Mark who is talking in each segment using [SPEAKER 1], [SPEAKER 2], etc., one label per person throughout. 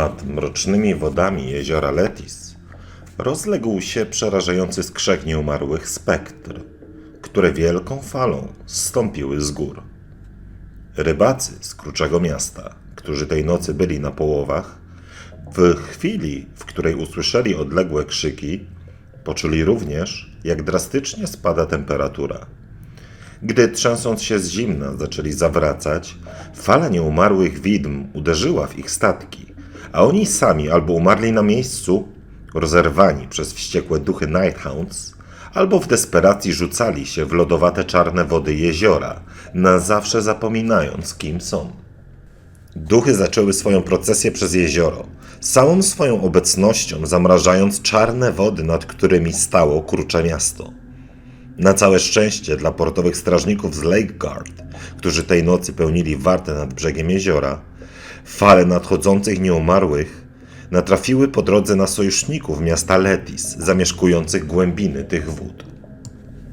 [SPEAKER 1] Nad mrocznymi wodami jeziora Letis rozległ się przerażający skrzek nieumarłych spektr, które wielką falą zstąpiły z gór. Rybacy z Kruczego Miasta, którzy tej nocy byli na połowach, w chwili, w której usłyszeli odległe krzyki, poczuli również, jak drastycznie spada temperatura. Gdy trzęsąc się z zimna zaczęli zawracać, fala nieumarłych widm uderzyła w ich statki, a oni sami albo umarli na miejscu, rozerwani przez wściekłe duchy Nighthounds, albo w desperacji rzucali się w lodowate czarne wody jeziora, na zawsze zapominając, kim są. Duchy zaczęły swoją procesję przez jezioro, całą swoją obecnością zamrażając czarne wody, nad którymi stało krucze miasto. Na całe szczęście dla portowych strażników z Lake Guard, którzy tej nocy pełnili wartę nad brzegiem jeziora, fale nadchodzących nieumarłych natrafiły po drodze na sojuszników miasta Letis, zamieszkujących głębiny tych wód.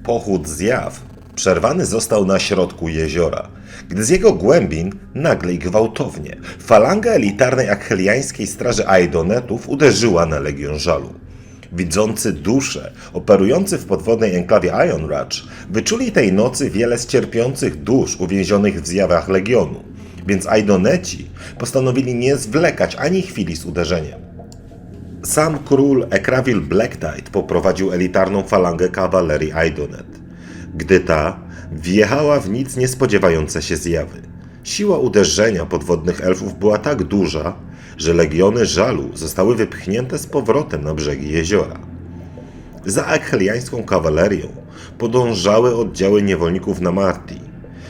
[SPEAKER 1] Pochód zjaw przerwany został na środku jeziora, gdy z jego głębin nagle i gwałtownie falanga elitarnej acheliańskiej straży Aidonetów uderzyła na Legion Żalu. Widzący dusze, operujący w podwodnej enklawie Iron Ratch, wyczuli tej nocy wiele z cierpiących dusz uwięzionych w zjawach Legionu, więc Aidoneci postanowili nie zwlekać ani chwili z uderzeniem. Sam król Ekravil Blacktide poprowadził elitarną falangę kawalerii Aidonet. Gdy ta wjechała w nic niespodziewające się zjawy. Siła uderzenia podwodnych elfów była tak duża, że legiony żalu zostały wypchnięte z powrotem na brzegi jeziora. Za akheliańską kawalerią podążały oddziały niewolników na Marti,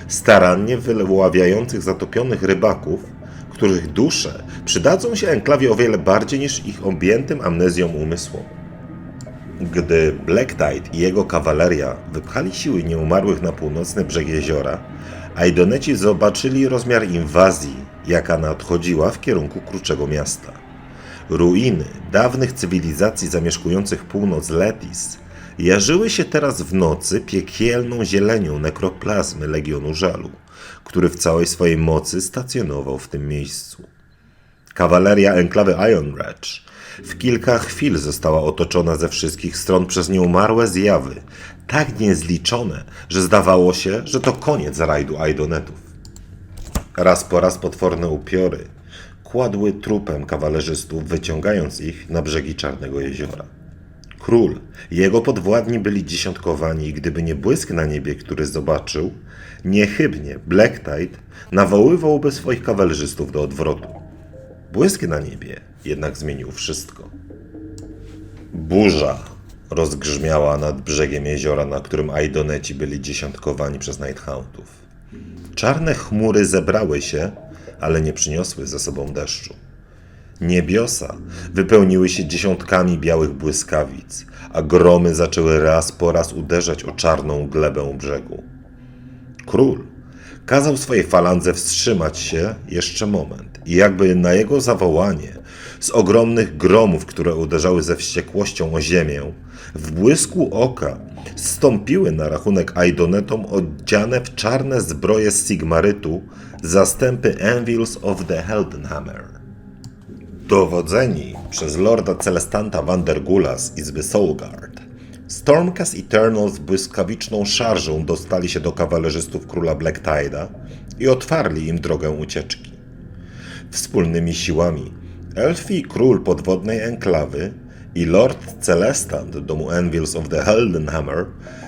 [SPEAKER 1] starannie wyławiających zatopionych rybaków, których dusze przydadzą się enklawie o wiele bardziej niż ich objętym amnezją umysłom. Gdy Blacktide i jego kawaleria wypchali siły nieumarłych na północny brzeg jeziora, Aidoneci zobaczyli rozmiar inwazji, jaka nadchodziła w kierunku Kruczego Miasta. Ruiny dawnych cywilizacji zamieszkujących północ Letis jarzyły się teraz w nocy piekielną zielenią nekroplazmy Legionu Żalu, który w całej swojej mocy stacjonował w tym miejscu. Kawaleria enklawy Iron Ratch w kilka chwil została otoczona ze wszystkich stron przez nieumarłe zjawy, tak niezliczone, że zdawało się, że to koniec rajdu Aidonetów. Raz po raz potworne upiory kładły trupem kawalerzystów, wyciągając ich na brzegi Czarnego Jeziora. Król jego podwładni byli dziesiątkowani i gdyby nie błysk na niebie, który zobaczył, niechybnie Blacktide nawoływałby swoich kawalerzystów do odwrotu. Błysk na niebie jednak zmienił wszystko. Burza rozgrzmiała nad brzegiem jeziora, na którym Aidoneci byli dziesiątkowani przez Nighthoundów. Czarne chmury zebrały się, ale nie przyniosły ze sobą deszczu. Niebiosa wypełniły się dziesiątkami białych błyskawic, a gromy zaczęły raz po raz uderzać o czarną glebę brzegu. Król kazał swojej falandze wstrzymać się jeszcze moment i jakby na jego zawołanie z ogromnych gromów, które uderzały ze wściekłością o ziemię, w błysku oka stąpiły na rachunek Aidonetom odziane w czarne zbroje Sigmarytu zastępy Anvils of the Heldenhammer. Dowodzeni przez lorda Celestanta Vandergula z Izby Soulguard, Stormcast Eternal z błyskawiczną szarżą dostali się do kawalerzystów króla Blacktide'a i otwarli im drogę ucieczki. Wspólnymi siłami Elfi król podwodnej enklawy i lord Celestant domu Anvils of the Heldenhammer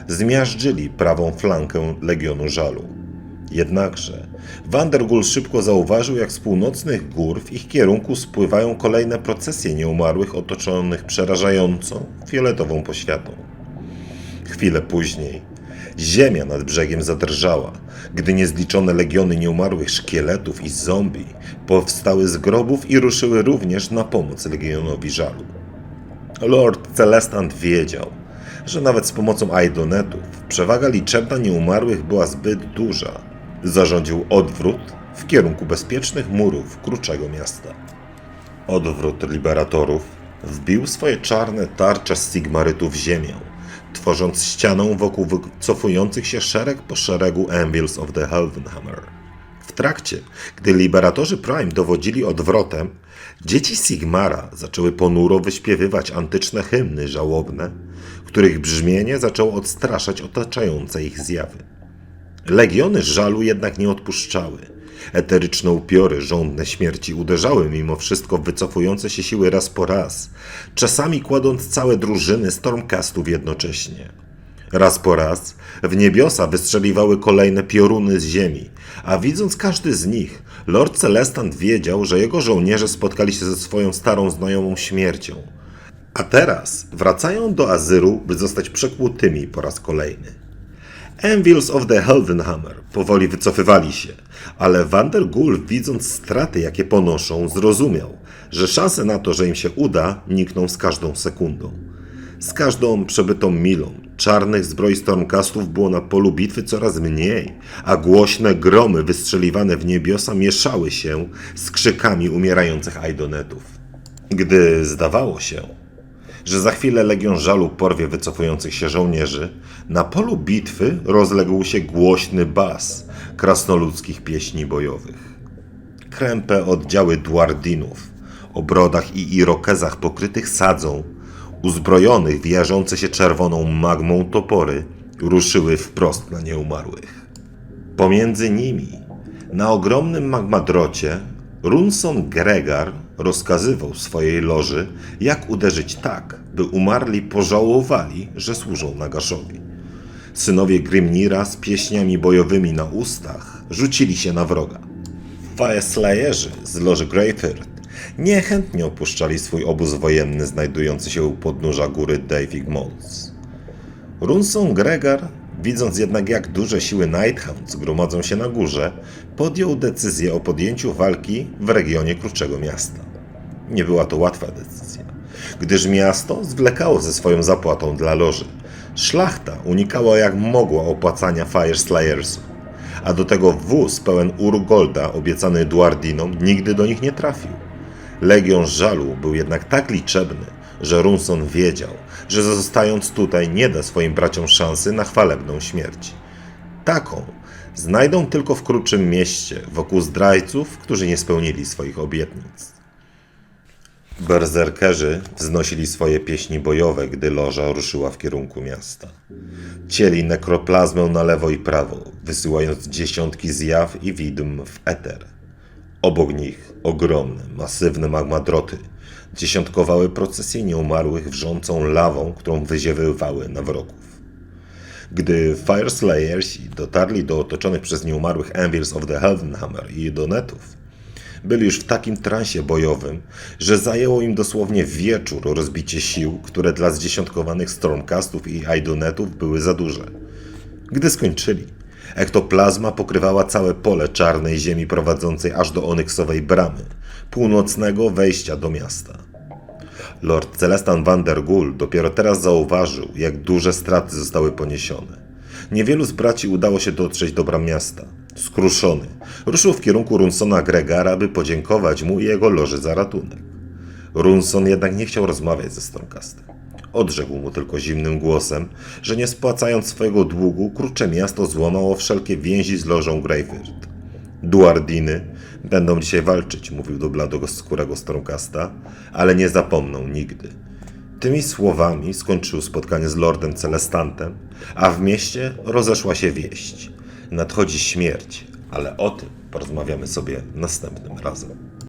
[SPEAKER 1] zmiażdżyli prawą flankę Legionu Żalu. Jednakże Vandergul szybko zauważył, jak z północnych gór w ich kierunku spływają kolejne procesje nieumarłych otoczonych przerażającą fioletową poświatą. Chwilę później ziemia nad brzegiem zadrżała, gdy niezliczone legiony nieumarłych szkieletów i zombie powstały z grobów i ruszyły również na pomoc legionowi żalu. Lord Celestant wiedział, że nawet z pomocą Aidonetów przewaga liczebna nieumarłych była zbyt duża. Zarządził odwrót w kierunku bezpiecznych murów Kruczego Miasta. Odwrót liberatorów wbił swoje czarne tarcze Sigmarytu w ziemię, tworząc ścianę wokół wycofujących się szereg po szeregu Anvils of the Heldenhammer. W trakcie, gdy liberatorzy Prime dowodzili odwrotem, dzieci Sigmara zaczęły ponuro wyśpiewywać antyczne hymny żałobne, których brzmienie zaczęło odstraszać otaczające ich zjawy. Legiony żalu jednak nie odpuszczały. Eteryczne upiory żądne śmierci uderzały mimo wszystko w wycofujące się siły raz po raz, czasami kładąc całe drużyny Stormcastów jednocześnie. Raz po raz w niebiosa wystrzeliwały kolejne pioruny z ziemi, a widząc każdy z nich, Lord Celestant wiedział, że jego żołnierze spotkali się ze swoją starą znajomą śmiercią. A teraz wracają do Azyru, by zostać przekłutymi po raz kolejny. Anvils of the Helvenhammer powoli wycofywali się, ale Vandergul, widząc straty, jakie ponoszą, zrozumiał, że szanse na to, że im się uda, nikną z każdą sekundą. Z każdą przebytą milą czarnych zbroi Stormcastów było na polu bitwy coraz mniej, a głośne gromy wystrzeliwane w niebiosa mieszały się z krzykami umierających Aidonetów. Gdy zdawało się, że za chwilę Legion Żalu porwie wycofujących się żołnierzy, na polu bitwy rozległ się głośny bas krasnoludzkich pieśni bojowych. Krępe oddziały Dwardinów, o brodach i irokezach pokrytych sadzą, uzbrojonych w jarzące się czerwoną magmą topory, ruszyły wprost na nieumarłych. Pomiędzy nimi, na ogromnym magmadrocie, Runson Gregar rozkazywał swojej loży, jak uderzyć tak, by umarli pożałowali, że służą Nagaszowi. Synowie Grimnira z pieśniami bojowymi na ustach rzucili się na wroga. Fireslayerzy z loży Greyford niechętnie opuszczali swój obóz wojenny znajdujący się u podnóża góry Davig Mons. Runson Gregar, widząc jednak jak duże siły Nighthounds gromadzą się na górze, podjął decyzję o podjęciu walki w regionie Kruczego Miasta. Nie była to łatwa decyzja, gdyż miasto zwlekało ze swoją zapłatą dla loży. Szlachta unikała jak mogła opłacania Fireslayersów, a do tego wóz pełen Urgolda obiecany Duardinom nigdy do nich nie trafił. Legion Żalu był jednak tak liczebny, że Runson wiedział, że zostając tutaj nie da swoim braciom szansy na chwalebną śmierć. Taką znajdą tylko w krótszym mieście, wokół zdrajców, którzy nie spełnili swoich obietnic. Berserkerzy wznosili swoje pieśni bojowe, gdy loża ruszyła w kierunku miasta. Cieli nekroplazmę na lewo i prawo, wysyłając dziesiątki zjaw i widm w eter. Obok nich ogromne, masywne magmadroty dziesiątkowały procesję nieumarłych wrzącą lawą, którą wyziewywały na wrogów. Gdy Fireslayersi dotarli do otoczonych przez nieumarłych Anvils of the Helvenhammer i Donetów, byli już w takim transie bojowym, że zajęło im dosłownie wieczór rozbicie sił, które dla zdziesiątkowanych Stormcastów i Aidonetów były za duże. Gdy skończyli, ektoplazma pokrywała całe pole czarnej ziemi prowadzącej aż do onyksowej bramy, północnego wejścia do miasta. Lord Celestan van der Gul dopiero teraz zauważył, jak duże straty zostały poniesione. Niewielu z braci udało się dotrzeć do bram miasta. Skruszony, ruszył w kierunku Runsona Gregara, by podziękować mu i jego loży za ratunek. Runson jednak nie chciał rozmawiać ze Stormcastem. Odrzekł mu tylko zimnym głosem, że nie spłacając swojego długu, krucze miasto złamało wszelkie więzi z lożą Greyford. Duardiny będą dzisiaj walczyć, mówił do bladego skórego Stormcasta, ale nie zapomną nigdy. Tymi słowami skończył spotkanie z Lordem Celestantem, a w mieście rozeszła się wieść. Nadchodzi śmierć, ale o tym porozmawiamy sobie następnym razem.